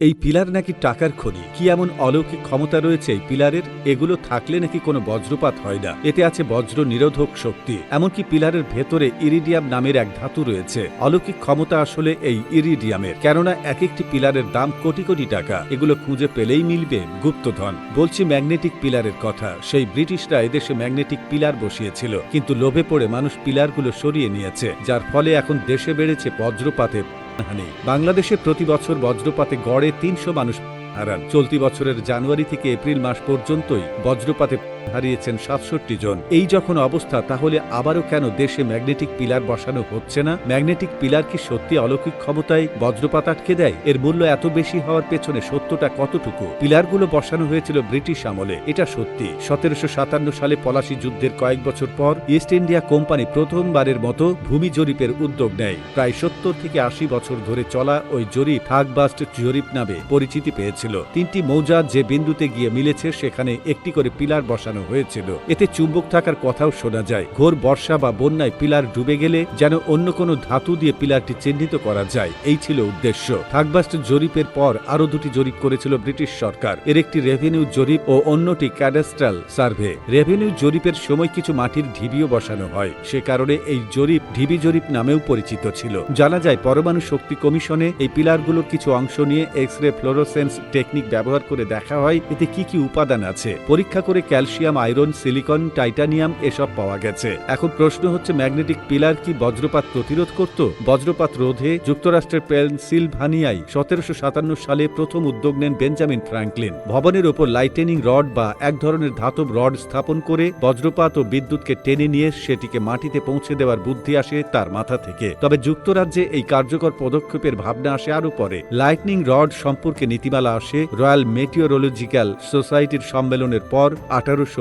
এই পিলার নাকি টাকার খনি? কি এমন অলৌকিক ক্ষমতা রয়েছে এই পিলারের? এগুলো থাকলে নাকি কোনো বজ্রপাত হয় না। এতে আছে বজ্র নিরোধক শক্তি। এমনকি পিলারের ভেতরে ইরিডিয়াম নামের এক ধাতু রয়েছে। অলৌকিক ক্ষমতা আসলে এই ইরিডিয়ামের। কেননা এক একটি পিলারের দাম কোটি কোটি টাকা। এগুলো খুঁজে পেলেই মিলবে, গুপ্তধন। বলছি ম্যাগনেটিক পিলারের কথা। সেই ব্রিটিশরা এদেশে ম্যাগনেটিক পিলার বসিয়েছিল। কিন্তু লোভে পড়ে মানুষ পিলারগুলো সরিয়ে নিয়েছে। যার ফলে এখন দেশে বেড়েছে বজ্রপাতের বাংলাদেশে প্রতি বছর বজ্রপাতে গড়ে তিনশো মানুষ হারান। চলতি বছরের জানুয়ারি থেকে এপ্রিল মাস পর্যন্তই বজ্রপাতে হারিয়েছেন সাতষট্টি জন। এই যখন অবস্থা, তাহলে আবারও কেন দেশে ম্যাগনেটিক পিলার বসানো হচ্ছে না? ম্যাগনেটিক পিলার কি সত্যি অলৌকিক ক্ষমতায় বজ্রপাত আটকে দেয়? এর মূল্য এত বেশি হওয়ার পেছনে সত্যটা কতটুকু? পিলারগুলো বসানো হয়েছিল ব্রিটিশ আমলে, এটা সত্যি। সতেরোশো সাতান্ন সালে পলাশি যুদ্ধের কয়েক বছর পর ইস্ট ইন্ডিয়া কোম্পানি প্রথমবারের মতো ভূমি জরিপের উদ্যোগ নেয়। প্রায় সত্তর থেকে আশি বছর ধরে চলা ওই জরিপ থাকবাস্ট জরিপ নামে পরিচিতি পেয়েছিল। তিনটি মৌজা যে বিন্দুতে গিয়ে মিলেছে, সেখানে একটি করে পিলার বসানো হয়েছিল। এতে চুম্বক থাকার কথাও শোনা যায়। ঘোর বর্ষা বা বন্যায় পিলার ডুবে গেলে যেন অন্য কোনো ধাতু দিয়ে পিলারটি চিহ্নিত করা যায়। এই ছিল উদ্দেশ্য। থাকবাস্ট জরিপের পর আরও দুটি জরিপ করেছিল ব্রিটিশ সরকার। এর একটি রেভিনিউ জরিপ ও অন্যটি ক্যাডাস্ট্রাল সার্ভে। রেভিনিউ জরিপের সময় কিছু মাটির ঢিবিও বসানো হয়। সে কারণে এই জরিপ ঢিবি জরিপ নামেও পরিচিত ছিল। জানা যায়, পরমাণু শক্তি কমিশনে এই পিলারগুলোর কিছু অংশ নিয়ে এক্স রে ফ্লোরোসেন্স টেকনিক ব্যবহার করে দেখা হয়। এতে কি কি উপাদান আছে? পরীক্ষা করে ক্যালসিয়াম আয়রন, সিলিকন, টাইটানিয়াম এসব পাওয়া গেছে। এখন প্রশ্ন হচ্ছে, ম্যাগনেটিক পিলার কি বজ্রপাত প্রতিরোধ করত? বজ্রপাত রোধে যুক্তরাষ্ট্রের পেনসিলভানিয়ায় সতেরোশো সাতান্ন সালে প্রথম উদ্যোগ নেন বেঞ্জামিন ফ্র্যাঙ্কলিন। ভবনের ওপর লাইটেনিং রড বা এক ধরনের ধাতব রড স্থাপন করে বজ্রপাত ও বিদ্যুৎকে টেনে নিয়ে সেটিকে মাটিতে পৌঁছে দেওয়ার বুদ্ধি আসে তার মাথা থেকে। তবে যুক্তরাজ্যে এই কার্যকর পদক্ষেপের ভাবনা আসে আরও পরে। লাইটনিং রড সম্পর্কে নীতিমালা আসে রয়্যাল মেটিওরোলজিক্যাল সোসাইটির সম্মেলনের পর আঠারোশো আটাত্তর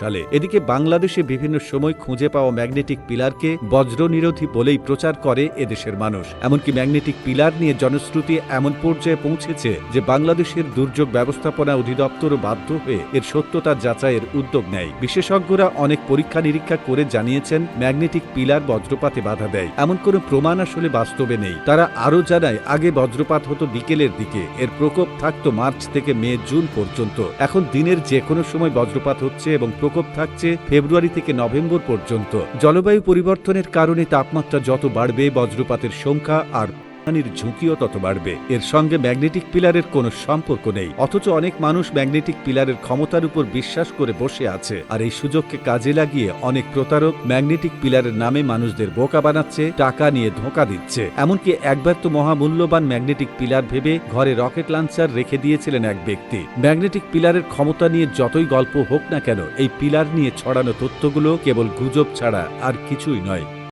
সালে। এদিকে বাংলাদেশে বিভিন্ন সময় খুঁজে পাওয়া ম্যাগনেটিক পিলারকে বজ্র নিরোধী বলেই প্রচার করে এদেশের মানুষ। এমনকি ম্যাগনেটিক পিলার নিয়ে জনশ্রুতি এমন পর্যায়ে পৌঁছেছে যে বাংলাদেশের দুর্যোগ ব্যবস্থাপনা অধিদপ্তরও বাধ্য হয়ে এর সত্যতা যাচাইয়ের উদ্যোগ নেয়। বিশেষজ্ঞরা অনেক পরীক্ষা নিরীক্ষা করে জানিয়েছেন, ম্যাগনেটিক পিলার বজ্রপাতে বাধা দেয়। এমন কোনো প্রমাণ আসলে বাস্তবে নেই। তারা আরও জানায়, আগে বজ্রপাত হতো বিকেলের দিকে। এর প্রকোপ থাকতো মার্চ থেকে মে জুন পর্যন্ত। এখন দিনের যে কোনো সময় বজ্রপাত হচ্ছে এবং প্রকোপ থাকছে ফেব্রুয়ারি থেকে নভেম্বর পর্যন্ত। জলবায়ু পরিবর্তনের কারণে তাপমাত্রা যত বাড়বে বজ্রপাতের সংখ্যা আর হানির ঝুঁকিও তত বাড়বে। এর সঙ্গে ম্যাগনেটিক পিলারের কোনো সম্পর্ক নেই। অথচ অনেক মানুষ ম্যাগনেটিক পিলারের ক্ষমতার উপর বিশ্বাস করে বসে আছে। আর এই সুযোগকে কাজে লাগিয়ে অনেক প্রতারক ম্যাগনেটিক পিলারের নামে মানুষদের বোকা বানাচ্ছে, টাকা নিয়ে ধোঁকা দিচ্ছে। এমনকি একবার তো মহামূল্যবান ম্যাগনেটিক পিলার ভেবে ঘরে রকেট লঞ্চার রেখে দিয়েছিলেন এক ব্যক্তি। ম্যাগনেটিক পিলারের ক্ষমতা নিয়ে যতই গল্প হোক না কেন, এই পিলার নিয়ে ছড়ানো তথ্যগুলো কেবল গুজব ছাড়া আর কিছুই নয়।